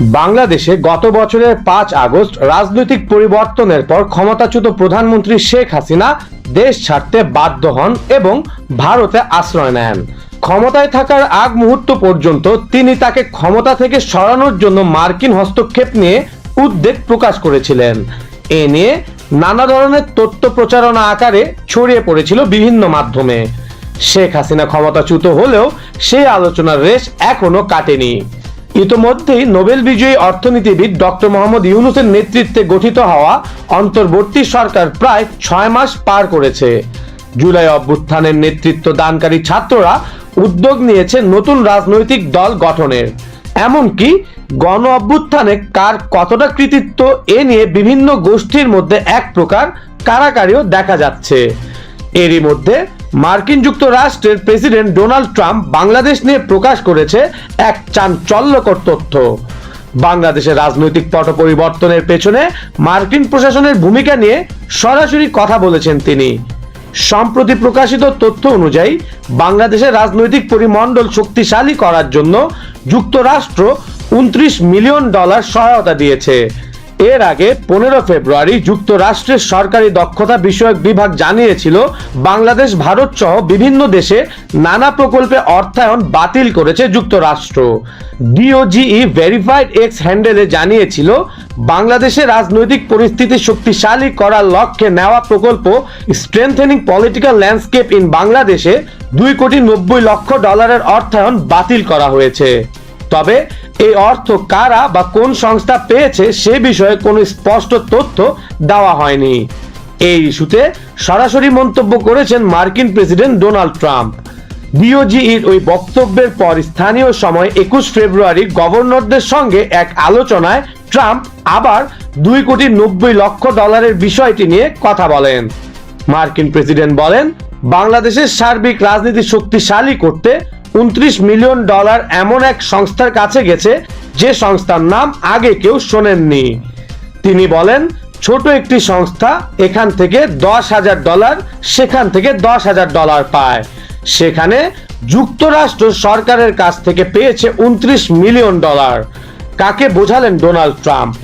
বাংলাদেশে গত বছরের পাঁচ আগস্ট রাজনৈতিক পরিবর্তনের পর ক্ষমতাচ্যুত প্রধানমন্ত্রী শেখ হাসিনা দেশ ছাড়তে বাধ্য হন এবং ভারতে আশ্রয় নেন। ক্ষমতায় থাকার আগ মুহূর্ত পর্যন্ত তিনি তাকে ক্ষমতা থেকে সরানোর জন্য মার্কিন হস্তক্ষেপ নিয়ে উদ্বেগ প্রকাশ করেছিলেন। এ নিয়ে নানা ধরনের তথ্য প্রচারণা আকারে ছড়িয়ে পড়েছিল বিভিন্ন মাধ্যমে। শেখ হাসিনা ক্ষমতাচ্যুত হলেও সেই আলোচনার রেশ এখনও কাটেনি। ইতোমধ্যেই নোবেল বিজয়ী অর্থনীতিবিদ ডক্টর মোহাম্মদ ইউনুসের নেতৃত্বে গঠিত হওয়া অন্তর্বর্তী সরকার প্রায় ছয় মাস পার করেছে। জুলাই অভ্যুত্থানের নেতৃত্ব দানকারী ছাত্ররা উদ্যোগ নিয়েছে নতুন রাজনৈতিক দল গঠনের। এমনকি গণ অভ্যুত্থানে কার কতটা কৃতিত্ব এ নিয়ে বিভিন্ন গোষ্ঠীর মধ্যে এক প্রকার কারাকারিও দেখা যাচ্ছে। এরই মধ্যে মার্কিন যুক্তরাষ্ট্রের প্রেসিডেন্ট ডোনাল্ড ট্রাম্প বাংলাদেশ নিয়ে প্রকাশ করেছে এক চাঞ্চল্যকর তথ্য। বাংলাদেশের রাজনৈতিক পট পরিবর্তনের পেছনে মার্কিন প্রশাসনের ভূমিকা নিয়ে সরাসরি কথা বলেছেন তিনি। সম্প্রতি প্রকাশিত তথ্য অনুযায়ী, বাংলাদেশের রাজনৈতিক পরিমণ্ডল শক্তিশালী করার জন্য যুক্তরাষ্ট্র উনত্রিশ মিলিয়ন ডলার সহায়তা দিয়েছে। এর আগে পনেরো ফেব্রুয়ারি যুক্তরাষ্ট্রের সরকারি দক্ষতা বিষয়ক বিভাগ জানিয়েছিল, বাংলাদেশ, ভারত সহ বিভিন্ন দেশে নানা প্রকল্পে অর্থায়ন বাতিল করেছে যুক্তরাষ্ট্র। ডিওজিই ভেরিফাইড এক্স হ্যান্ডেলে জানিয়েছিল বাংলাদেশের রাজনৈতিক পরিস্থিতি শক্তিশালী করার লক্ষ্যে নেওয়া প্রকল্প স্ট্রেংথেনিং পলিটিক্যাল ল্যান্ডস্কেপ ইন বাংলাদেশে দুই কোটি নব্বই লক্ষ ডলারের অর্থায়ন বাতিল করা হয়েছে। তবে এই অর্থ কারা বা কোন সংস্থা পেয়েছে সে বিষয়ে কোনো স্পষ্ট তথ্য দেওয়া হয়নি। এই ইস্যুতে সরাসরি মন্তব্য করেছেন মার্কিন প্রেসিডেন্ট ডোনাল্ড ট্রাম্প। ডিওজিইর ওই বক্তব্যের পর স্থানীয় সময় একুশ ফেব্রুয়ারি গভর্নরদের সঙ্গে এক আলোচনায় ট্রাম্প আবার দুই কোটি নব্বই লক্ষ ডলারের বিষয়টি নিয়ে কথা বলেন। মার্কিন প্রেসিডেন্ট বলেন, বাংলাদেশের সার্বিক রাজনীতি শক্তিশালী করতে উনত্রিশ মিলিয়ন ডলার এমন এক সংস্থার কাছে গেছে যে সংস্থার নাম আগে কেউ শোনেননি। তিনি বলেন, ছোট একটি সংস্থা এখান থেকে দশ হাজার ডলার, সেখান থেকে দশ হাজার ডলার পায়। সেখানে যুক্তরাষ্ট্র সরকারের কাছ থেকে পেয়েছে উনত্রিশ মিলিয়ন ডলার। কাকে বোঝালেন ডোনাল্ড ট্রাম্প?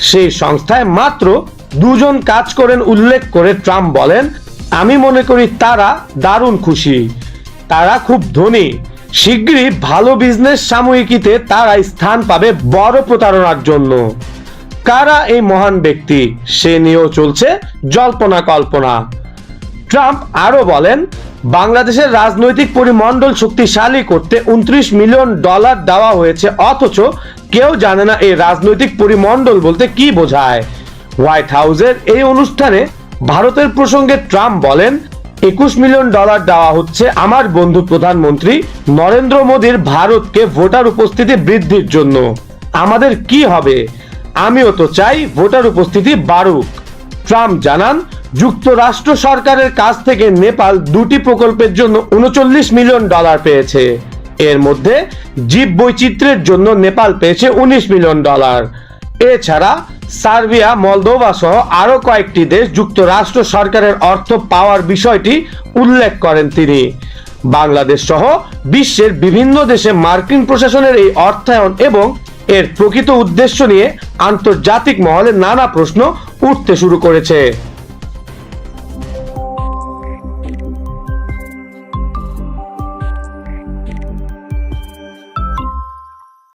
সেই সংস্থায় মাত্র দুজন কাজ করেন উল্লেখ করে ট্রাম্প বলেন, আমি মনে করি তারা দারুণ খুশি। তারা খুব ধনী। শীঘ্রই ভালো বিজনেস সাময়িকীতে তারা স্থান পাবে বড় প্রতারণার জন্য। কারা এই মহান ব্যক্তি? সে নিয়েও চলছে জল্পনা কল্পনা। ট্রাম্প আরও বলেন, বাংলাদেশের রাজনৈতিক পরিমণ্ডল শক্তিশালী করতে উনত্রিশ মিলিয়ন ডলার দেওয়া হয়েছে, অথচ কেউ জানে না এই রাজনৈতিক পরিমণ্ডল বলতে কি বোঝায়। হোয়াইট হাউসের এই অনুষ্ঠানে ভারতের প্রসঙ্গে ট্রাম্প বলেন একুশ মিলিয়ন ডলার দেওয়া হচ্ছে আমার বন্ধু প্রধানমন্ত্রী নরেন্দ্র মোদীর ভারতকে ভোটার উপস্থিতি বৃদ্ধির জন্য। আমাদের কি হবে? আমিও তো চাই ভোটার উপস্থিতি বাড়ুক। ট্রাম্প জানান, যুক্তরাষ্ট্র সরকারের কাছ থেকে নেপাল দুটি প্রকল্পের জন্য উনচল্লিশ মিলিয়ন ডলার পেয়েছে। এর মধ্যে জীব বৈচিত্র্যের জন্য নেপাল পেয়েছে উনিশ মিলিয়ন ডলার। এছাড়া সার্বিয়া, মলদোভা সহ আরও কয়েকটি দেশ যুক্তরাষ্ট্র সরকারের অর্থ পাওয়ার বিষয়টি উল্লেখ করেন তিনি। বাংলাদেশ সহ বিশ্বের বিভিন্ন দেশে মার্কিন প্রশাসনের এই অর্থায়ন এবং এর প্রকৃত উদ্দেশ্য নিয়ে আন্তর্জাতিক মহলে নানা প্রশ্ন উঠতে শুরু করেছে।